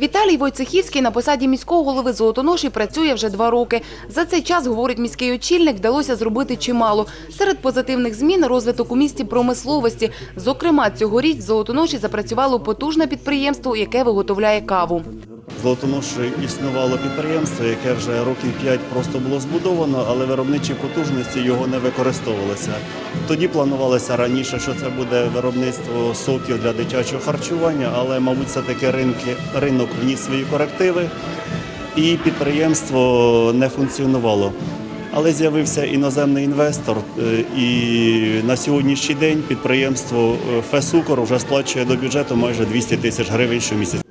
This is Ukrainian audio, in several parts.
Віталій Войцехівський на посаді міського голови Золотоноші працює вже два роки. За цей час, говорить міський очільник, вдалося зробити чимало. Серед позитивних змін – розвиток у місті промисловості. Зокрема, цьогоріч в Золотоноші запрацювало потужне підприємство, яке виготовляє каву. В Золотоноші існувало підприємство, яке вже років 5 просто було збудовано, але виробничі потужності його не використовувалися. Тоді планувалося раніше, що це буде виробництво соків для дитячого харчування, але, мабуть, все-таки ринки, ринок вніс свої корективи, і підприємство не функціонувало. Але з'явився іноземний інвестор, е, і на сьогоднішній день підприємство е, Фесукор вже сплачує до бюджету майже 200 тисяч гривень щомісяця.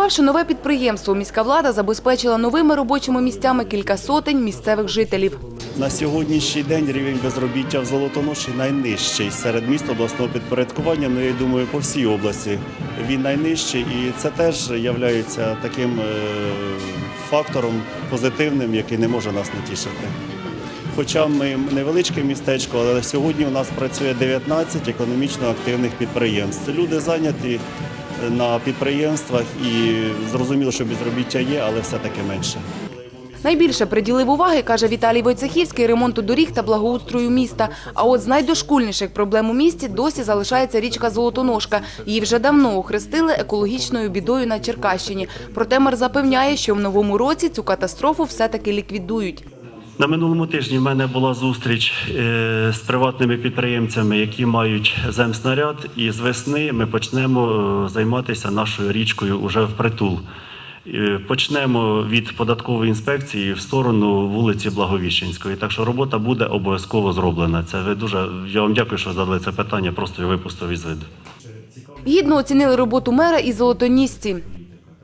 Побудувавши нове підприємство, міська влада забезпечила новими робочими місцями кілька сотень місцевих жителів. На сьогоднішній день рівень безробіття в Золотоноші найнижчий серед міст обласного підпорядкування. Ну я думаю, по всій області він найнижчий, і це теж є таким е, фактором позитивним, який не може нас не тішити. Хоча ми невеличке містечко, але сьогодні у нас працює 19 економічно активних підприємств. Люди зайняті на підприємствах і зрозуміло, що безробіття є, але все-таки менше. Найбільше приділив уваги, каже Віталій Войцехівський, ремонту доріг та благоустрою міста. А от з найдошкульніших проблем у місті досі залишається річка Золотоножка. Її вже давно охрестили екологічною бідою на Черкащині. Проте мер запевняє, що в новому році цю катастрофу все-таки ліквідують. На минулому тижні в мене була зустріч е, з приватними підприємцями, які мають земснаряд, і з весни ми почнемо е, займатися нашою річкою уже впритул. Е, Почнемо від податкової інспекції в сторону вулиці Благовіщенської. Так що робота буде обов'язково зроблена. Це ви дуже я вам дякую, що задали це питання. Просто його випустив із виду. Гідно оцінили роботу мера і золотонісці.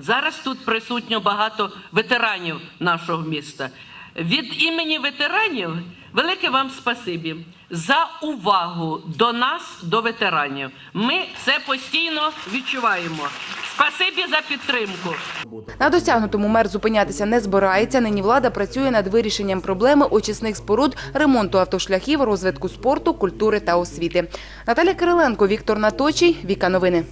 Зараз тут присутньо багато ветеранів нашого міста. Від імені ветеранів велике вам спасибі за увагу до нас, до ветеранів. Ми це постійно відчуваємо. Спасибі за підтримку. На досягнутому мер зупинятися не збирається. Нині влада працює над вирішенням проблеми очисних споруд, ремонту автошляхів, розвитку спорту, культури та освіти. Наталя Кириленко, Віктор Наточий, Віка Новини.